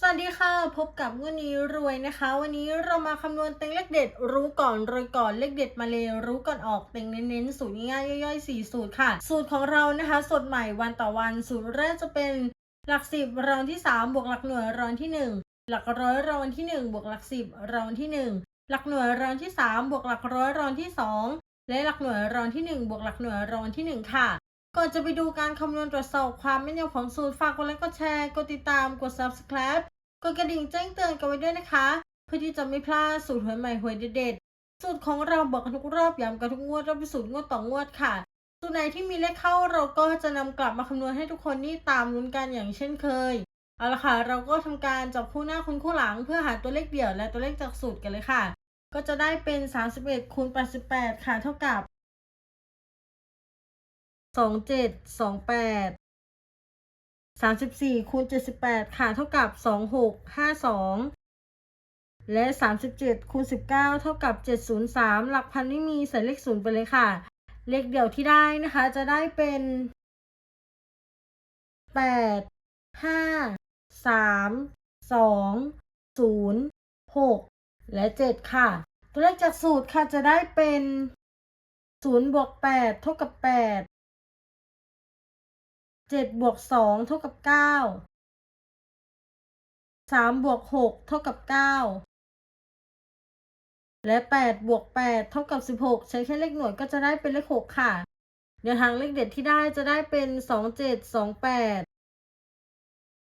สวัสดีค่ะ พบกับงวดนี้รวยนะคะ วันนี้เรามาคำนวณเต็งเลขเด็ด รู้ก่อนรวยก่อนเลขเด็ดมาเลยรู้ก่อนออกเต็งเน้นๆสูตรง่ายๆย่อยๆสี่สูตรค่ะ สูตรของเรานะคะ สดใหม่วันต่อวัน สูตรแรกจะเป็นหลักสิบรองที่สามบวกหลักหน่วยรองที่หนึ่งหลักร้อยรองที่หนึ่งบวกหลักสิบรองที่หนึ่งหลักหน่วยรองที่สามบวกหลักร้อยรองที่สองและหลักหน่วยรองที่หนึ่งบวกหลักหน่วยรองที่หนึ่งค่ะก่อนจะไปดูการคำนวณตรวจสอบความแม่นยำของสูตรฝากกดไลค์กดแชร์กดติดตามกด subscribe กดกระดิ่งแจ้งเตือนกันไว้ด้วยนะคะ เพื่อที่จะไม่พลาดสูตรหวยใหม่หวยเด็ดๆสูตรของเราบอกกันทุกรอบย้ำกันทุกงวดเราเป็นสูตรงวดต่องวดค่ะ สูตรไหนที่มีเลขเข้าเราก็จะนำกลับมาคำนวณให้ทุกคนนี่ตามลุ้นกันอย่างเช่นเคยเอาละค่ะ เราก็ทำการจับคู่หน้าคูณคู่หลัง เพื่อหาตัวเลขเดี่ยวและตัวเลขจากสูตรกันเลยค่ะ ก็จะได้เป็น 31คูณ88 ค่ะ เท่ากับ 27 28 34คูณ78 ค่ะ เท่ากับ 2652 และ 37คูณ19 เท่ากับ 703 หลักพันไม่มีใส่เลขศูนย์ไปเลยค่ะ เลขเดี่ยวที่ได้นะคะ จะได้เป็น 8 5 3 2 0 6 และ 7 ค่ะ ตัวเลขจากสูตรค่ะจะได้เป็น 0 บวก 8 เท่ากับ 8 เจ็ดบวกสองเท่ากับเก้าสามบวกหกเท่ากับเก้าและแปดบวกแปดเท่ากับสิบหกใช้แค่เลขหน่วยก็จะได้เป็นเลขหกค่ะแนวทางเลขเด็ดที่ได้จะได้เป็นสองเจ็ดสองแปด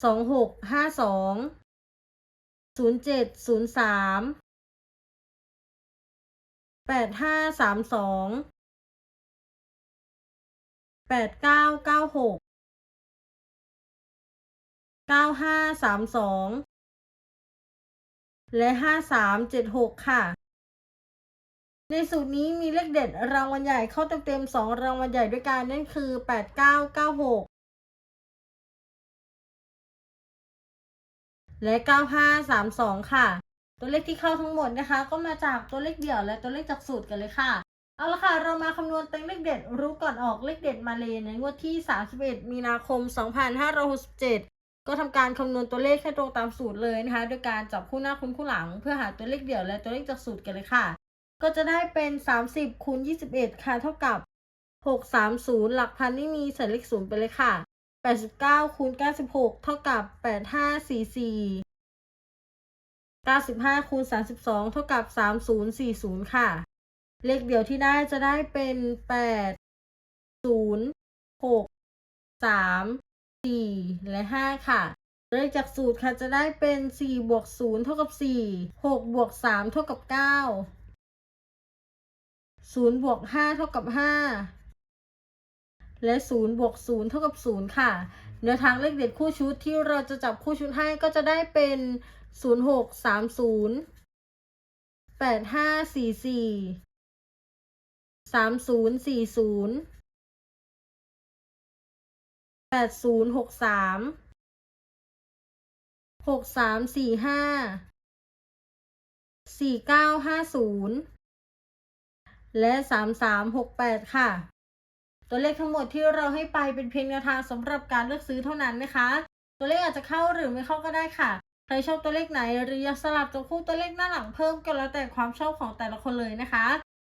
สองหกห้าสองศูนย์เจ็ดศูนย์สามแปดห้าสามสองแปดเก้าเก้าหก เก้าห้าสามสองและห้าสามเจ็ดหกค่ะ ในสูตรนี้มีเลขเด็ดรางวัลใหญ่เข้าเต็มๆสองรางวัลใหญ่ด้วยกันนั่นคือแปดเก้าเก้าหกและเก้าห้าสามสองค่ะ ตัวเลขที่เข้าทั้งหมดนะคะ ก็มาจากตัวเลขเดี่ยวและตัวเลขจากสูตรกันเลยค่ะเอาละค่ะ เรามาคำนวณเต็งเลขเด็ดรู้ก่อนออกเลขเด็ดมาเลยในงวดที่ 31 มีนาคม 2567 ก็ทำการคำนวณตัวเลขให้ตรงตามสูตรเลยนะคะ โดยการจับคู่หน้าคูณคู่หลัง เพื่อหาตัวเลขเดี่ยวและตัวเลขจากสูตรกันเลยค่ะ ก็จะได้เป็น 30คูณ21 ค่ะเท่ากับ 630 หลักพันนี่มีใส่เลขศูนย์ไปเลยค่ะ 89คูณ96 เท่ากับ 8544 95คูณ32 เท่ากับ 3040 ค่ะ เลขเดี่ยวที่ได้จะได้เป็นแปดศู 4 และ 5 ค่ะเลยจากสูตรค่ะจะได้เป็น 4 บวก 0 เท่ากับ 4 6 บวก 3 เท่ากับ 9 0 บวก 5 เท่ากับ 5 และ 0 บวก 0 เท่ากับ 0 ค่ะแนวทางเลขเด็ดคู่ชุดที่เราจะจับคู่ชุดให้ก็จะได้เป็น 0 6 3 0 8 5 4 4 3 0 4 0 แปดศูนย์หกสามหกสามสี่ห้าสี่เก้าห้าศูนย์และสามสามหกแปดค่ะ ตัวเลขทั้งหมดที่เราให้ไปเป็นเพียงแนวทางสำหรับการเลือกซื้อเท่านั้นนะคะ ตัวเลขอาจจะเข้าหรือไม่เข้าก็ได้ค่ะ ใครชอบตัวเลขไหนหรืออยากสลับจับคู่ตัวเลขหน้าหลังเพิ่มก็แล้วแต่ความชอบของแต่ละคนเลยนะคะ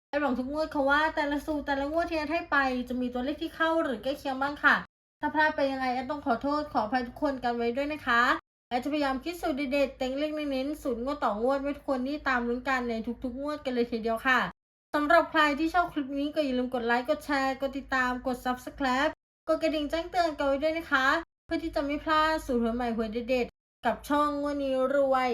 ไอ้บอกทุกงวดเขาว่าแต่ละสูตรแต่ละงวดที่ให้ไปจะมีตัวเลขที่เข้าหรือใกล้เคียงบ้างค่ะ ถ้าพลาดไปยังไงแอดต้องขอโทษขออภัยทุกคนกันไว้ด้วยนะคะแอดจะพยายามคิดสูตรเด็ดๆเต็งเลขเน้นๆสูตรงวดต่องวดไว้ทุกคนที่ตามลุ้นกันในทุกๆงวดกันเลยทีเดียวค่ะสำหรับใครที่ชอบคลิปนี้ก็อย่าลืมกดไลค์กดแชร์กดติดตามกด subscribe กดกระดิ่งแจ้งเตือนกันไว้ด้วยนะคะ เพื่อที่จะไม่พลาดสูตรหวยใหม่หวยเด็ดๆกับช่องงวดนี้รวย